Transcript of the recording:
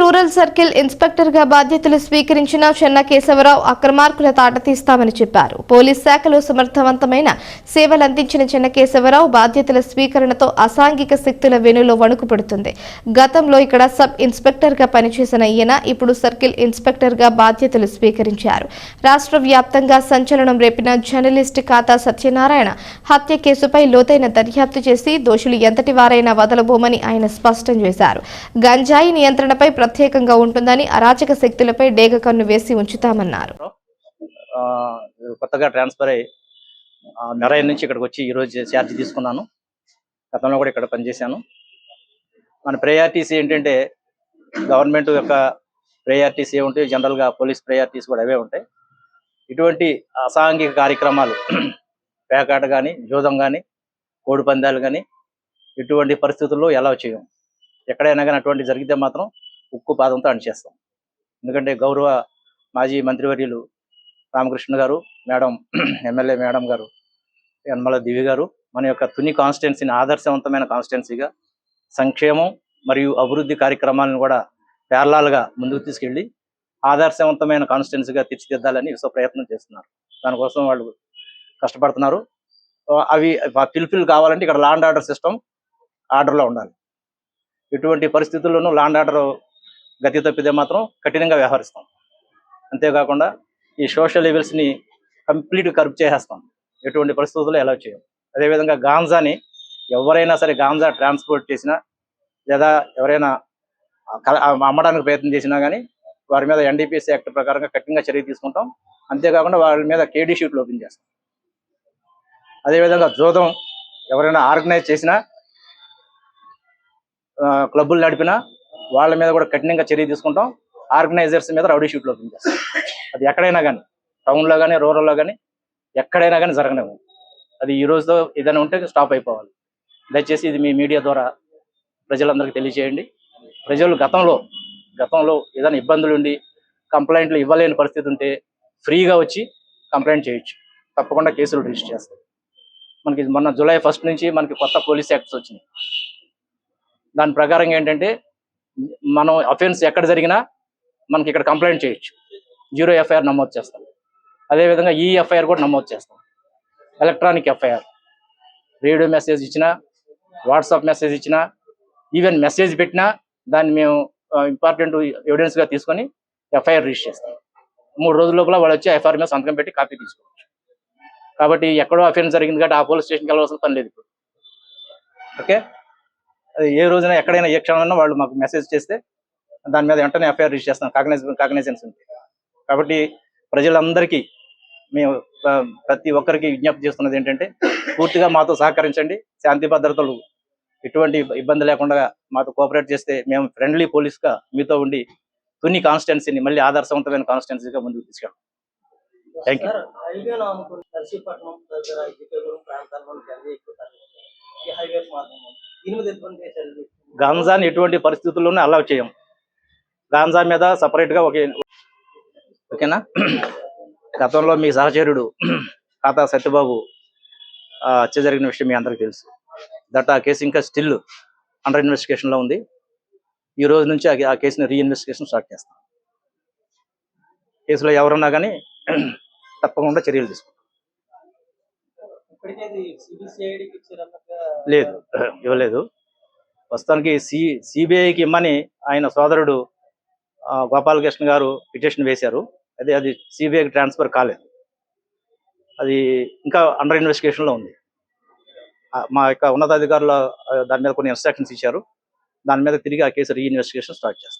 Rural circle ఇన్స్పెక్టర్గా బాధ్యతలు స్వీకరించిన చెన్న కేశవరావు అక్రమార్కుల తాట తీస్తామని చెప్పారు. పోలీస్ శాఖలో సమర్థవంతమైన సేవలు అందించిన చెన్న కేశవరావు బాధ్యతల స్వీకరణతో అసాంఘిక శక్తుల వెనులో వణుకుపడుతుంది గతంలో ఇక్కడ సబ్ ఇన్స్పెక్టర్గా పనిచేసిన ఈయన ఇప్పుడు సర్కిల్ ఇన్స్పెక్టర్గా బాధ్యతలు స్వీకరించారు. రాష్ట్ర వ్యాప్తంగా సంచలనం రేపిన జర్నలిస్ట్ ఖాతా సత్యనారాయణ హత్య కేసుపై లోతైన దర్యాప్తు చేసి దోషులు ఎంతటి వారైనా వదలబోమని ఆయన స్పష్టం చేశారు. గంజాయి నియంత్రణపై ప్రత్యేకంగా ఉంటుందని అరాచక శక్తులపై డేగ కన్ను వేసి ఉంచుతామన్నారు. ఆ, కొత్తగా ట్రాన్స్ఫర్ అయ్యి ఆ, మెరైన్ నుంచి ఇక్కడికి వచ్చి ఈరోజు ఛార్జ్ తీసుకున్నాను. గతంలో కూడా ఇక్కడ పనిచేశాను. మన ప్రయారిటీస్ ఏంటంటే గవర్నమెంట్ యొక్క ప్రయారిటీస్ ఏముంటాయి జనరల్గా పోలీస్ ప్రయారిటీస్ కూడా అవే ఉంటాయి. ఇటువంటి అసాంఘిక కార్యక్రమాలు పేకాట కానీ జూదం కానీ కోడి పందాలు కానీ ఇటువంటి పరిస్థితుల్లో ఎలా చేయం ఎక్కడైనా కానీ అటువంటి జరిగితే మాత్రం ఉక్కు పాదంతో అణిచేస్తాం. ఎందుకంటే గౌరవ మాజీ మంత్రివర్యులు రామకృష్ణ గారు మేడం ఎమ్మెల్యే మేడం గారు యనమల దివి గారు మన యొక్క తుని కాన్స్టిట్యున్సీని ఆదర్శవంతమైన కాన్స్టిట్యున్సీగా సంక్షేమం మరియు అభివృద్ధి కార్యక్రమాలను కూడా పేర్లాలుగా ముందుకు తీసుకెళ్ళి ఆదర్శవంతమైన కాన్స్టిట్యున్సీగా తీర్చిదిద్దాలని విశ్వ ప్రయత్నం చేస్తున్నారు. దానికోసం వాళ్ళు కష్టపడుతున్నారు. అవి ఫిల్ఫిల్ కావాలంటే ఇక్కడ లాండ్ ఆర్డర్ సిస్టమ్ ఆర్డర్లో ఉండాలి. ఎటువంటి పరిస్థితుల్లోనూ లాండ్ ఆర్డర్ గతి తప్పితే మాత్రం కఠినంగా వ్యవహరిస్తాం. అంతేకాకుండా ఈ సోషల్ లెవెల్స్ని కంప్లీట్ కరుపు చేసేస్తాం. ఎటువంటి పరిస్థితుల్లో ఎలా చేయం అదేవిధంగా గాంజాని ఎవరైనా సరే గాంజా ట్రాన్స్పోర్ట్ చేసినా లేదా ఎవరైనా అమ్మడానికి ప్రయత్నం చేసినా కానీ వారి మీద ఎన్డీపీఎస్ యాక్ట్ ప్రకారంగా కఠినంగా చర్య తీసుకుంటాం. అంతేకాకుండా వారి మీద కేడీ షీట్లు ఓపెన్ చేస్తాం. అదేవిధంగా జోదం ఎవరైనా ఆర్గనైజ్ చేసినా క్లబ్బులు నడిపినా వాళ్ళ మీద కూడా కఠినంగా చర్య తీసుకుంటాం. ఆర్గనైజర్స్ మీద రౌడీ షీట్లు ఓపెన్ చేస్తాం అది ఎక్కడైనా కానీ టౌన్లో కానీ రూరల్లో కానీ ఎక్కడైనా కానీ జరగనివ్వం అది ఈ రోజుతో ఏదైనా ఉంటే స్టాప్ అయిపోవాలి. దయచేసి ఇది మీ మీడియా ద్వారా ప్రజలందరికీ తెలియజేయండి. ప్రజలు గతంలో గతంలో ఏదైనా ఇబ్బందులు ఉండి కంప్లైంట్లు ఇవ్వలేని పరిస్థితి ఉంటే ఫ్రీగా వచ్చి కంప్లైంట్ చేయొచ్చు. తప్పకుండా కేసులు రిజిస్టర్ చేస్తారు మనకి మొన్న జూలై ఫస్ట్ నుంచి మనకి కొత్త పోలీస్ యాక్ట్స్ వచ్చినాయి. దాని ప్రకారం ఏంటంటే మనం అఫెన్స్ ఎక్కడ జరిగినా మనకి ఇక్కడ కంప్లైంట్ చేయొచ్చు. జీరో ఎఫ్ఐఆర్ నమోదు చేస్తాం. అదేవిధంగా ఈ ఎఫ్ఐఆర్ కూడా నమోదు చేస్తాం. ఎలక్ట్రానిక్ ఎఫ్ఐఆర్ రేడియో మెసేజ్ ఇచ్చినా వాట్సాప్ మెసేజ్ ఇచ్చినా ఈవెన్ మెసేజ్ పెట్టినా దాన్ని మేము ఇంపార్టెంట్ ఎవిడెన్స్గా తీసుకొని ఎఫ్ఐఆర్ రిజిస్టర్ చేస్తాం. మూడు రోజుల లోపల వాళ్ళు వచ్చి ఎఫ్ఐఆర్ మీద సంతకం పెట్టి కాపీ తీసుకోవచ్చు. కాబట్టి ఎక్కడో అఫెన్స్ జరిగింది కాబట్టి ఆ పోలీస్ స్టేషన్కి వెళ్ళవలసిన పని లేదు ఇప్పుడు. ఓకే ఏ రోజున ఎక్కడైనా ఏ క్షణమైనా వాళ్ళు మాకు మెసేజ్ చేస్తే దాని మీద వెంటనే ఎఫ్ఐఆర్ రిజిస్టర్ చేస్తాం. కాగ్నైజ్ కాగ్నైజెన్స్ ఉంది. కాబట్టి ప్రజలందరికీ మేము ప్రతి ఒక్కరికి విజ్ఞప్తి చేస్తున్నది ఏంటంటే పూర్తిగా మాతో సహకరించండి. శాంతి భద్రతలు ఎటువంటి ఇబ్బంది లేకుండా మాతో కోఆపరేట్ చేస్తే మేము ఫ్రెండ్లీ పోలీస్గా మీతో ఉండి తుని కాన్స్టిట్యున్సీని మళ్ళీ ఆదర్శవంతమైన కాన్స్టిట్యున్సీగా ముందుకు తీసుకెళ్ళాం థ్యాంక్ యూ ఎటువంటి గాంజాని ఎటువంటి పరిస్థితుల్లోనూ అలౌ చేయం. గాంజా మీద సపరేట్గా ఒక ఓకేనా? గతంలో మీ సహచరుడు ఖాతా సత్యబాబు హత్య జరిగిన విషయం మీ అందరికీ తెలుసు. దట్ ఆ కేసు ఇంకా స్టిల్ అండర్ ఇన్వెస్టిగేషన్లో ఉంది. ఈ రోజు నుంచి ఆ- ఆ కేసుని రీఇన్వెస్టిగేషన్ స్టార్ట్ చేస్తాం. కేసులో ఎవరున్నా కానీ తప్పకుండా చర్యలు తీసుకుంటాం లేదు ఇవ్వలేదు. ప్రస్తుతానికి సి సిబిఐకి ఇమ్మని ఆయన సోదరుడు గోపాలకృష్ణ గారు పిటిషన్ వేశారు. అదే అది సిబిఐకి ట్రాన్స్ఫర్ కాలేదు. అది ఇంకా అండర్ ఇన్వెస్టిగేషన్లో ఉంది. మా యొక్క ఉన్నతాధికారులు దాని మీద కొన్ని ఇన్స్ట్రక్షన్స్ ఇచ్చారు. దాని మీద తిరిగి ఆ కేసు రీఇన్వెస్టిగేషన్ స్టార్ట్ చేస్తాం.